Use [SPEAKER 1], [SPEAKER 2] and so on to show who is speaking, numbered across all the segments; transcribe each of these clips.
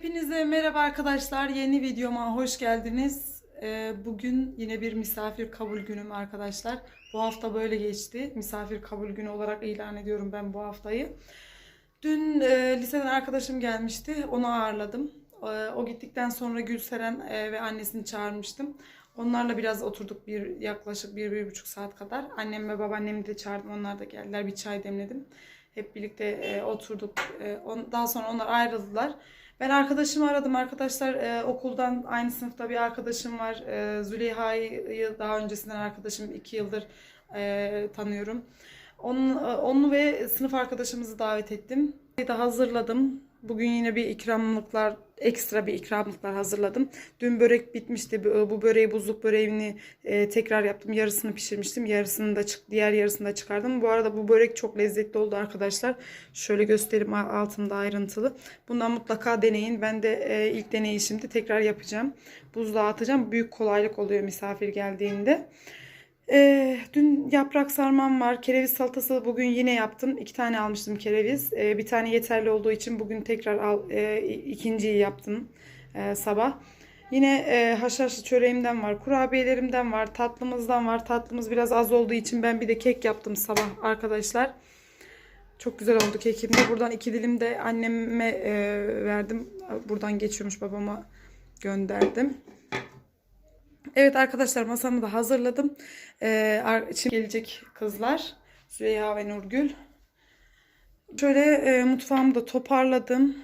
[SPEAKER 1] Hepinize merhaba arkadaşlar. Yeni videoma hoş geldiniz. Ee, Bugün yine bir misafir kabul günüm arkadaşlar. Bu hafta böyle geçti. Misafir kabul günü olarak ilan ediyorum ben bu haftayı. Dün e, liseden arkadaşım gelmişti. Onu ağırladım. Ee, O gittikten sonra Gülseren e, ve annesini çağırmıştım. Onlarla biraz oturduk bir yaklaşık bir, bir buçuk saat kadar. Annem ve babaannemi de çağırdım. Onlar da geldiler. Bir çay demledim. Hep birlikte e, oturduk. Daha sonra onlar ayrıldılar. Ben arkadaşımı aradım. Arkadaşlar e, okuldan aynı sınıfta bir arkadaşım var. E, Züleyha'yı daha öncesinden arkadaşım iki yıldır e, tanıyorum. Onun, e, onu ve sınıf arkadaşımızı davet ettim. Da hazırladım. Bugün yine bir ikramlıklar, ekstra bir ikramlıklar hazırladım. Dün börek bitmişti. Bu böreği, buzluk böreğini e, tekrar yaptım. Yarısını pişirmiştim. Yarısını da çık, diğer yarısını da çıkardım. Bu arada bu börek çok lezzetli oldu arkadaşlar. Şöyle göstereyim altında ayrıntılı. Bundan mutlaka deneyin. Ben de e, ilk deneyişimde tekrar yapacağım. Buzluğa atacağım. Büyük kolaylık oluyor misafir geldiğinde. E, dün yaprak sarmam var. Kereviz salatası bugün yine yaptım. İki tane almıştım kereviz. E, bir tane yeterli olduğu için bugün tekrar al, e, ikinciyi yaptım e, sabah. Yine e, haşhaşlı çöreğimden var, kurabiyelerimden var, tatlımızdan var. Tatlımız biraz az olduğu için ben bir de kek yaptım sabah arkadaşlar. Çok güzel oldu kekim de. Buradan iki dilim de anneme e, verdim. Buradan geçiyormuş babama gönderdim. Evet arkadaşlar masamı da hazırladım. Ee, şimdi gelecek kızlar. Züleyha ve Nurgül. Şöyle e, mutfağımı da toparladım.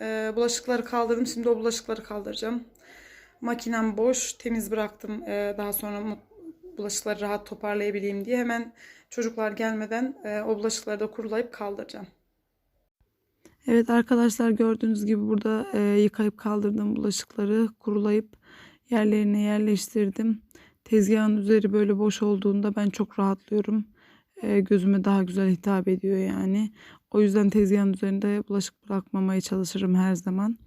[SPEAKER 1] E, bulaşıkları kaldırdım. Şimdi o bulaşıkları kaldıracağım. Makinem boş. Temiz bıraktım. E, daha sonra bulaşıkları rahat toparlayabileyim diye. Hemen çocuklar gelmeden e, o bulaşıkları da kurulayıp kaldıracağım. Evet arkadaşlar gördüğünüz gibi burada e, yıkayıp kaldırdığım bulaşıkları kurulayıp yerlerine yerleştirdim. Tezgahın üzeri böyle boş olduğunda ben çok rahatlıyorum. E, gözüme daha güzel hitap ediyor yani. O yüzden tezgahın üzerinde bulaşık bırakmamaya çalışırım her zaman.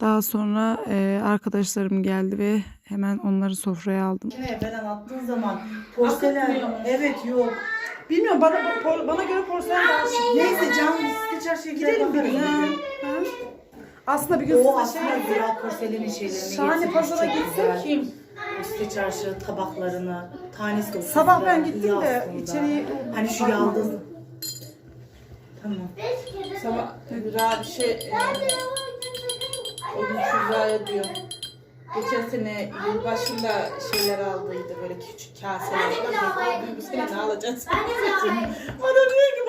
[SPEAKER 1] Daha sonra e, arkadaşlarım geldi ve hemen onları sofraya aldım.
[SPEAKER 2] Evden attığın zaman porselen evet yok.
[SPEAKER 1] Bilmiyorum bana bana göre porselen daha şık.
[SPEAKER 2] Neyse can site çarşıya
[SPEAKER 1] Gidelim bir gün.
[SPEAKER 2] bakarız
[SPEAKER 1] ha.
[SPEAKER 2] bir gün.
[SPEAKER 1] Ha? Aslında bir gün
[SPEAKER 2] O
[SPEAKER 1] size şey
[SPEAKER 2] aslında porselenin şeylerini
[SPEAKER 1] Şahane
[SPEAKER 2] getirmiş,
[SPEAKER 1] pazara
[SPEAKER 2] çok
[SPEAKER 1] gitsek
[SPEAKER 2] güzel.
[SPEAKER 3] Kim?
[SPEAKER 2] Site çarşı tabaklarını tanesi de
[SPEAKER 1] Sabah ben
[SPEAKER 2] güzel,
[SPEAKER 1] gittim
[SPEAKER 2] iyi
[SPEAKER 1] de
[SPEAKER 2] aslında.
[SPEAKER 1] içeriye
[SPEAKER 2] Hani şu yaldız. Tamam.
[SPEAKER 3] Sabah Rabi şey e, o gün Şükra'ya diyor. Geçen sene yılbaşında şeyler aldıydı böyle küçük kaseler. Ben de bu sene ne alacağız? Bana diyor ki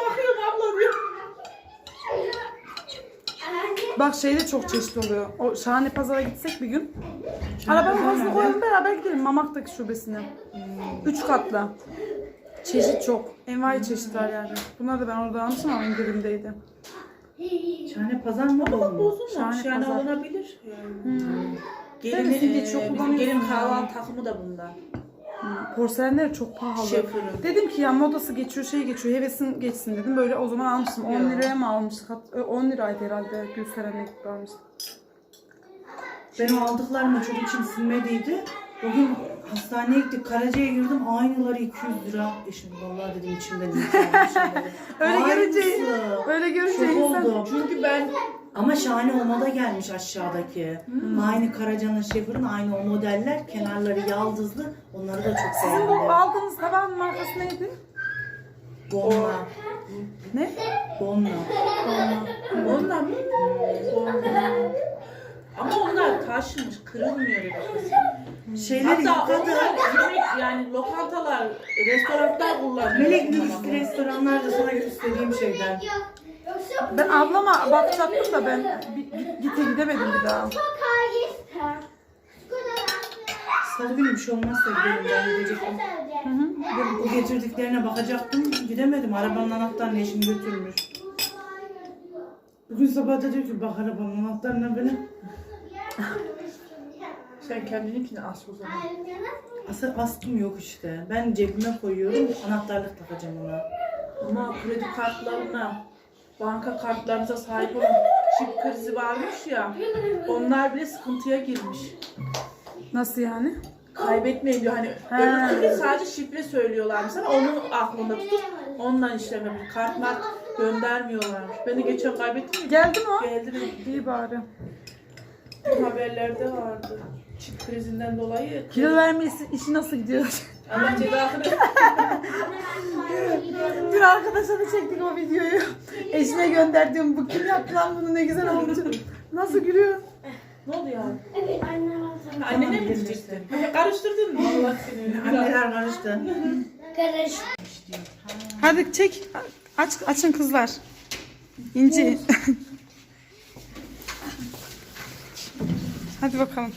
[SPEAKER 1] Bak şey de çok çeşitli oluyor. O şahane pazara gitsek bir gün. Arabanın hızlı koyalım beraber gidelim Mamak'taki şubesine. Üç katlı. Çeşit çok. Envai çeşit var yani. Bunlar da ben orada almışım ama indirimdeydi.
[SPEAKER 2] Şahane pazar mı
[SPEAKER 3] Ama
[SPEAKER 2] olmuş?
[SPEAKER 3] bozulmamış
[SPEAKER 1] Şahane
[SPEAKER 3] yani
[SPEAKER 1] pazar.
[SPEAKER 3] alınabilir.
[SPEAKER 1] Tabii
[SPEAKER 3] Gelin,
[SPEAKER 1] simge
[SPEAKER 3] e,
[SPEAKER 1] çok
[SPEAKER 3] bizim
[SPEAKER 1] kullanıyorsun
[SPEAKER 3] gelin
[SPEAKER 1] yani.
[SPEAKER 3] kahvaltı takımı da bunda.
[SPEAKER 1] Porselenler çok pahalı.
[SPEAKER 3] Şefürüm.
[SPEAKER 1] Dedim ki ya modası geçiyor şey geçiyor hevesin geçsin dedim. Böyle o zaman almıştım. 10
[SPEAKER 3] Ya.
[SPEAKER 1] liraya mı almıştık? Hat- e, 10 liraydı herhalde Gülseren'le gidip almıştık.
[SPEAKER 2] Benim aldıklarım çocuk için silmediydi. O gün hastaneye gittik. Karaca'ya girdim. Aynıları 200 lira. E şimdi vallahi dedim içimden insanmışım.
[SPEAKER 1] Öyle görünce öyle görünce
[SPEAKER 2] Şok
[SPEAKER 1] insan
[SPEAKER 2] oldum.
[SPEAKER 3] Çünkü ben
[SPEAKER 2] Ama şahane olmada gelmiş aşağıdaki.
[SPEAKER 1] Hmm.
[SPEAKER 2] Aynı Karaca'nın şefinin aynı o modeller. Kenarları yaldızlı. Onları da çok
[SPEAKER 1] Sizin bu aldığınız tabağın markası neydi?
[SPEAKER 2] Bonna.
[SPEAKER 1] Ne?
[SPEAKER 2] Bonna.
[SPEAKER 3] onlar mı? Ama onlar taşmış, kırılmıyor kız.
[SPEAKER 2] Şeyleri
[SPEAKER 3] Hatta
[SPEAKER 2] yıkadı.
[SPEAKER 3] onlar yemek yani lokantalar, restoranlar kullanıyor.
[SPEAKER 2] Melek lüks restoranlarda sana gösterdiğim şeyden.
[SPEAKER 1] Ben ablama bakacaktım da ben git, gite gidemedim bir daha.
[SPEAKER 2] Salı günü bir şey olmazsa gidelim ben gidecektim.
[SPEAKER 1] Hı hı.
[SPEAKER 2] O getirdiklerine bakacaktım. Gidemedim. Arabanın anahtarını eşim götürmüş. Bugün sabah da diyor ki bak arabanın anahtarına böyle.
[SPEAKER 3] Sen kendininkini as o zaman.
[SPEAKER 2] Asa askım yok işte. Ben cebime koyuyorum. Anahtarlık takacağım ona.
[SPEAKER 3] Ama kredi kartlarına, banka kartlarınıza sahip olan çip krizi varmış ya. Onlar bile sıkıntıya girmiş.
[SPEAKER 1] Nasıl yani?
[SPEAKER 3] Kaybetmeyin diyor. Hani
[SPEAKER 1] Ha.
[SPEAKER 3] öbür sadece şifre söylüyorlar sana. Onun aklında tutup ondan işlem yapıyor. Kart mart göndermiyorlarmış. Beni geçen kaybettim.
[SPEAKER 1] Geldi mi o?
[SPEAKER 3] Geldi.
[SPEAKER 1] İyi bari.
[SPEAKER 3] Haberlerde vardı. Çift krizinden dolayı.
[SPEAKER 1] Kilo vermesi işi nasıl gidiyor?
[SPEAKER 3] Allah cezasını
[SPEAKER 1] Dün arkadaşa da çektik o videoyu. Eşine gönderdim. Bu kim yaptı lan bunu ne güzel olmuş. Nasıl gülüyor?
[SPEAKER 3] Ne oldu ya?
[SPEAKER 4] Evet anne.
[SPEAKER 3] Annene mi diyecektin? Karıştırdın mı? Allah seni.
[SPEAKER 2] Anneler karıştı.
[SPEAKER 4] Karış.
[SPEAKER 1] Hadi çek. Aç, açın kızlar. İnci. Hadi bakalım.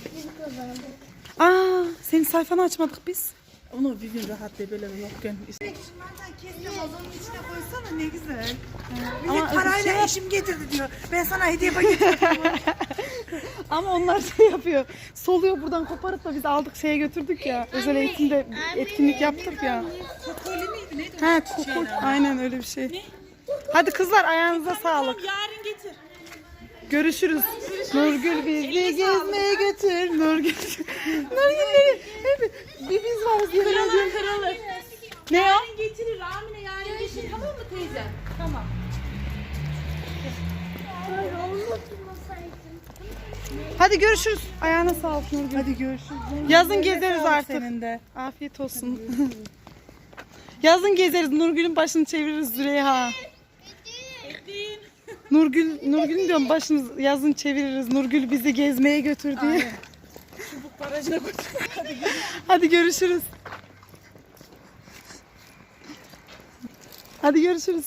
[SPEAKER 1] Aa, senin sayfanı açmadık biz.
[SPEAKER 3] Onu bir gün rahat de böyle yokken.
[SPEAKER 2] Onun içine koysana ne güzel. Bir
[SPEAKER 1] Ama
[SPEAKER 2] parayla
[SPEAKER 1] şey
[SPEAKER 2] eşim getirdi diyor. Ben sana hediye paketi
[SPEAKER 1] Ama onlar şey yapıyor. Soluyor buradan koparıp da biz aldık şeye götürdük ya. Özel eğitimde etkinlik yaptık ya.
[SPEAKER 2] Kokoli miydi neydi?
[SPEAKER 1] Ha kokul. Aynen öyle bir şey. Hadi kızlar ayağınıza sağlık.
[SPEAKER 3] Yarın.
[SPEAKER 1] Görüşürüz. Nurgül bizi gezmeye götür. Nurgül. Nurgül beni. Hep bir biz varız yemin ediyorum.
[SPEAKER 3] Kralı.
[SPEAKER 1] Ne ya?
[SPEAKER 3] Getirir Amine yarın getir tamam mı teyze? Tamam.
[SPEAKER 1] Hadi görüşürüz. Ayağına sağlık Nurgül.
[SPEAKER 2] Hadi görüşürüz.
[SPEAKER 1] Yazın gezeriz artık.
[SPEAKER 2] Senin de.
[SPEAKER 1] Afiyet olsun. Yazın gezeriz. Nurgül'ün başını çeviririz Züleyha. Nurgül, Nurgül'ün diyorum başını yazın çeviririz. Nurgül bizi gezmeye götür diye.
[SPEAKER 3] Barajına koy.
[SPEAKER 1] Hadi görüşürüz. Hadi görüşürüz.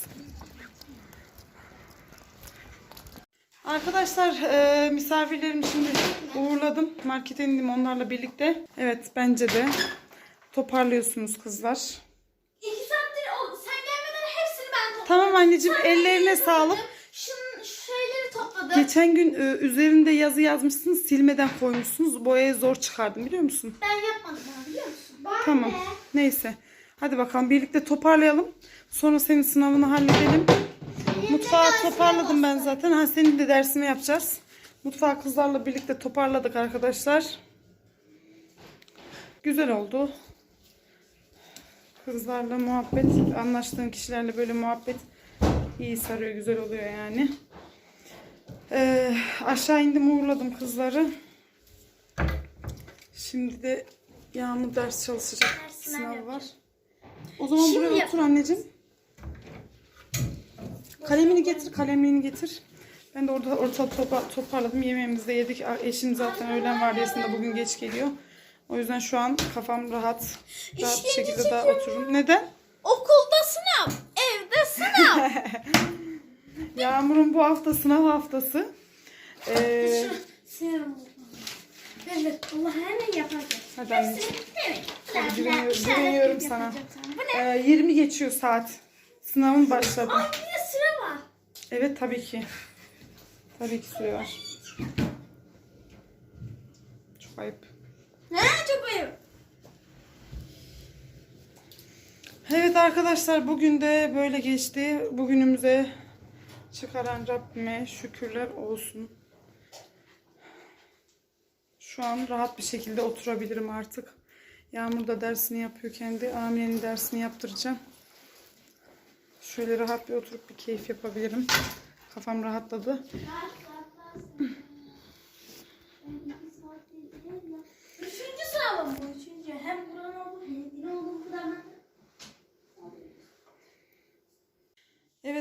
[SPEAKER 1] Arkadaşlar e, misafirlerimi şimdi uğurladım. Markete indim onlarla birlikte. Evet bence de toparlıyorsunuz kızlar.
[SPEAKER 4] İki saattir oldu. Sen gelmeden hepsini ben topladım.
[SPEAKER 1] Tamam anneciğim
[SPEAKER 4] Sen
[SPEAKER 1] ellerine sağlık.
[SPEAKER 4] Topladım.
[SPEAKER 1] Geçen gün e, üzerinde yazı yazmışsınız silmeden koymuşsunuz. Boyayı zor çıkardım biliyor musun?
[SPEAKER 4] Ben yapmadım biliyor musun? Ben
[SPEAKER 1] Tamam.
[SPEAKER 4] de.
[SPEAKER 1] Neyse. Hadi bakalım birlikte toparlayalım. Sonra senin sınavını halledelim. Mutfağı toparladım ben zaten. Ha senin de dersini yapacağız. Mutfağı kızlarla birlikte toparladık arkadaşlar. Güzel oldu. Kızlarla muhabbet, anlaştığın kişilerle böyle muhabbet iyi sarıyor, güzel oluyor yani. Ee, aşağı indim uğurladım kızları. Şimdi de Yağmur ders çalışacak.
[SPEAKER 4] Ders sınav
[SPEAKER 1] var. O zaman
[SPEAKER 4] Şimdi
[SPEAKER 1] buraya otur anneciğim. Kalemini getir, kalemini getir. Ben de orada orta topa, toparladım. Yemeğimizi de yedik. Eşim zaten öğlen vardiyasında bugün geç geliyor. O yüzden şu an kafam rahat. Rahat bir şekilde daha otururum. Neden?
[SPEAKER 4] Okulda sınav. Evde sınav.
[SPEAKER 1] Yağmur'un bu hafta sınav haftası. Ee.
[SPEAKER 4] Evet. Allah hemen yapacak.
[SPEAKER 1] hadi anneciğim.
[SPEAKER 4] Evet.
[SPEAKER 1] Hadi
[SPEAKER 4] Güzel,
[SPEAKER 1] güveniyorum, güveniyorum sana.
[SPEAKER 4] Bu ne?
[SPEAKER 1] Ee, 20 geçiyor saat. Sınavın başladı.
[SPEAKER 4] Ay bir de sıra var.
[SPEAKER 1] Evet tabii ki. Tabii ki süre var. Çok ayıp.
[SPEAKER 4] Ne? Çok ayıp.
[SPEAKER 1] Evet arkadaşlar bugün de böyle geçti. Bugünümüze çıkaran Rabbime şükürler olsun. Şu an rahat bir şekilde oturabilirim artık. Yağmur da dersini yapıyor kendi. Amine'nin dersini yaptıracağım. Şöyle rahat bir oturup bir keyif yapabilirim. Kafam rahatladı.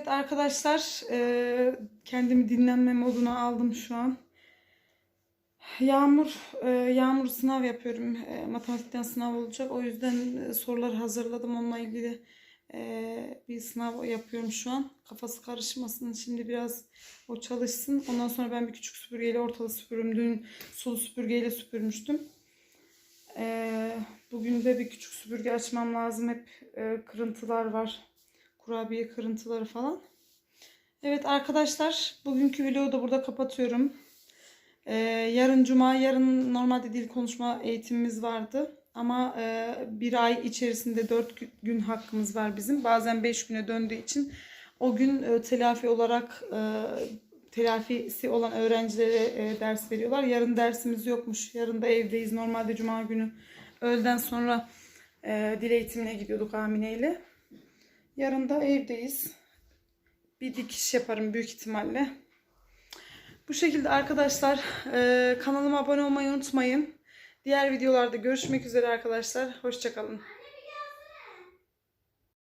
[SPEAKER 1] Evet arkadaşlar e, kendimi dinlenme moduna aldım şu an. Yağmur e, Yağmur sınav yapıyorum. E, matematikten sınav olacak. O yüzden e, soruları hazırladım. Onunla ilgili bir sınav yapıyorum şu an. Kafası karışmasın. Şimdi biraz o çalışsın. Ondan sonra ben bir küçük süpürgeyle ortalığı süpürürüm. Dün sulu süpürgeyle süpürmüştüm. Bugün de bir küçük süpürge açmam lazım. Hep kırıntılar var kurabiye kırıntıları falan. Evet arkadaşlar bugünkü vlogu da burada kapatıyorum. Ee, yarın cuma, yarın normalde dil konuşma eğitimimiz vardı. Ama e, bir ay içerisinde dört gü- gün hakkımız var bizim. Bazen beş güne döndüğü için o gün e, telafi olarak e, telafisi olan öğrencilere e, ders veriyorlar. Yarın dersimiz yokmuş. Yarın da evdeyiz. Normalde cuma günü öğleden sonra e, dil eğitimine gidiyorduk Amine ile. Yarın da evdeyiz. Bir dikiş yaparım büyük ihtimalle. Bu şekilde arkadaşlar e, kanalıma abone olmayı unutmayın. Diğer videolarda görüşmek üzere arkadaşlar. Hoşçakalın.